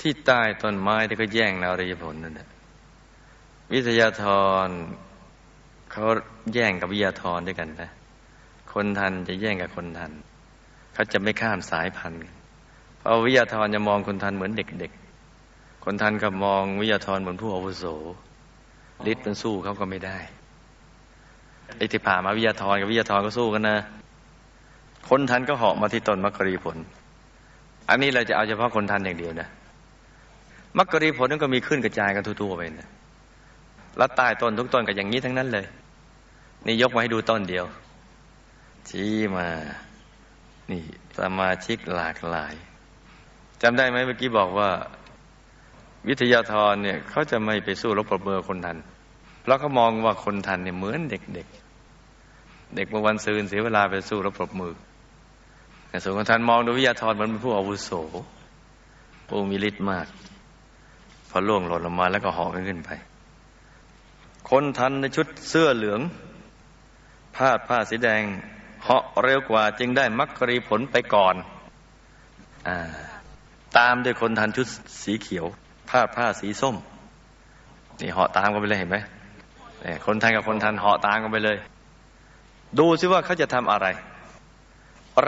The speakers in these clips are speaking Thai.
ที่ใต้ต้นไม้ที่ก็แย่งนารีผลนั่นแหละวิทยาธรเขาแย่งกับวิทยาธรด้วยกันนะคนทันจะแย่งกับคนทัน เขาจะไม่ข้ามสายพันธุ์เพราะวิทยาธรจะมองคนทันเหมือนเด็กๆ คนทันกับมองวิทยาธรเหมือนผู้อาวุโสฤทธิ์มันสู้เขาก็ไม่ได้ไอ้ที่ผ่ามาวิทยาธรกับวิทยาธรก็สู้กันนะ คนทันก็เหาะมาที่ต้นมักกรีผล อันนี้เราจะเอาเฉพาะคนทันอย่างเดียวนะ มักกรีผลนั่นก็มีขึ้นกระจายกันทั่วๆไปนะแล้วใต้ต้นทุกต้นก็อย่างนี้ทั้งนั้นเลย นี่ยกมาให้ดูต้นเดียว ชี้มา นี่สมาชิกหลากหลายจำได้ไหมเมื่อกี้บอกว่า วิทยาธรเนี่ยเขาจะไม่ไปสู้รบปรบเบอร์คนทัน เพราะเขามองว่าคนทันเนี่ยเหมือนเด็กๆเด็กเมื่อวันซืนเสียเวลาไปสู้รบปรบมือแต่ส่วนคนทันมองดูวิทยาธรเหมือนเป็นผู้อาวุโสผู้มีฤทธิ์มาก พอล่วงหล่นลงมาแล้วก็ห่อกันขึ้นไป คนทันในชุดเสื้อเหลืองผ้าผ้าสีแดงเหาะเร็วกว่าจึงได้มักครีผลไปก่อนอตามด้วยคนทันชุดสีเขียวผ้าผ้าสีส้ม นี่เหาะตามกันไปเลยเห็นไหมคนทันกับคนทันเหาะตามกันไปเลย ดูซิว่าเขาจะทำอะไร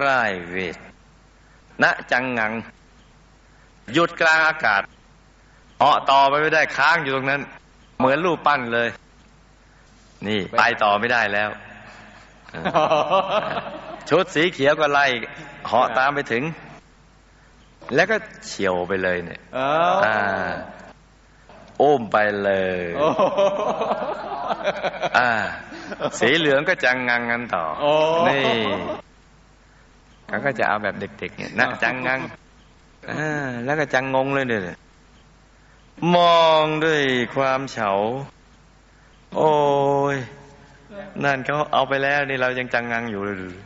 ร่ายเวทณจังงัง หยุดกลางอากาศ เหาะต่อไปไม่ได้ค้างอยู่ตรงนั้น เหมือนรูปปั้นเลย นี่ไปต่อไม่ได้แล้ว ชุดสีเขียวก็ไล่เหาะตามไปถึง แล้วก็เฉียวไปเลยเนี่ยอ่าอุ้มไปเลยอ่า สีเหลืองก็จังงังกันต่อนี่เขาก็จะเอาแบบเด็กๆเนี่ยนะจังงังอ่าแล้วก็จังงงเลยเนี่ย มองด้วยความเฉา โอ้ย นั่นเขาเอาไปแล้วนี่เรายังจังงังอยู่เลย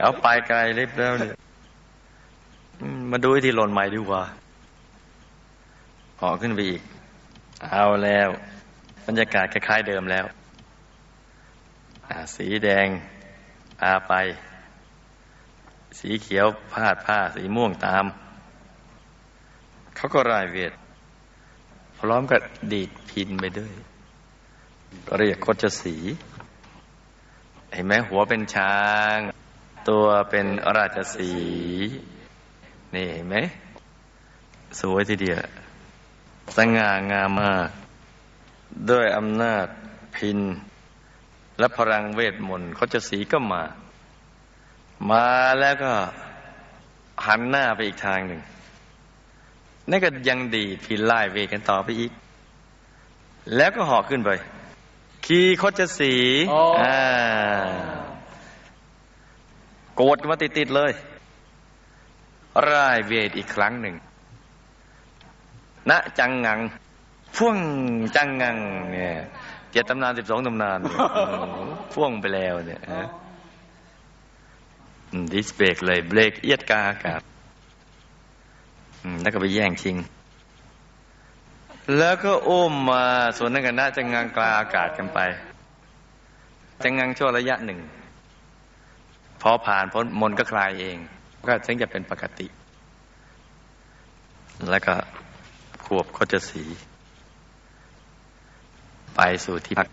เอาไปไกลลิบแล้วเนี่ยมาดูที่หล่นใหม่ดีกว่าห่อขึ้นไปอีก เอาแล้วบรรยากาศคล้ายๆเดิมแล้วสีแดงอาไป สีเขียวพาดผ้า สีม่วงตาม เขาก็รายเวท พร้อมกับดีดพินไปด้วย เรียกโคจสี เห็นไหมหัวเป็นช้าง ตัวเป็นราชสี นี่เห็นไหม สวยทีเดียว สง่างามมาก ด้วยอำนาจพิน และพลังเวทมนต์เขาจสีก็มา มาแล้วก็หันหน้าไปอีกทางหนึ่ง นั่นก็ยังดีพินไล่เวทกันต่อไปอีก แล้วก็ห่อขึ้นไป ขีคดสีอ่าโกดมาติดๆเลยร่ายเวทอีกครั้งหนึ่งณจังงังพ่วงจังงัง เนี่ยเจ็ดตำนานสิบสองตำนานพ่วงไปแล้วเนี่ยดิสเบรกเลยเบรกเอียดกาอากาศ แล้วก็ไปแย่งชิง แล้วก็อุ้มมาส่วนนักกันนะจะงางกลาอากาศกันไปจะงางช่วระยะหนึ่ง พอผ่านพ้นมนก็คลายเอง ก็ถึงจะเป็นปกติ แล้วก็ขวบก็จะสี ไปสู่ที่พัก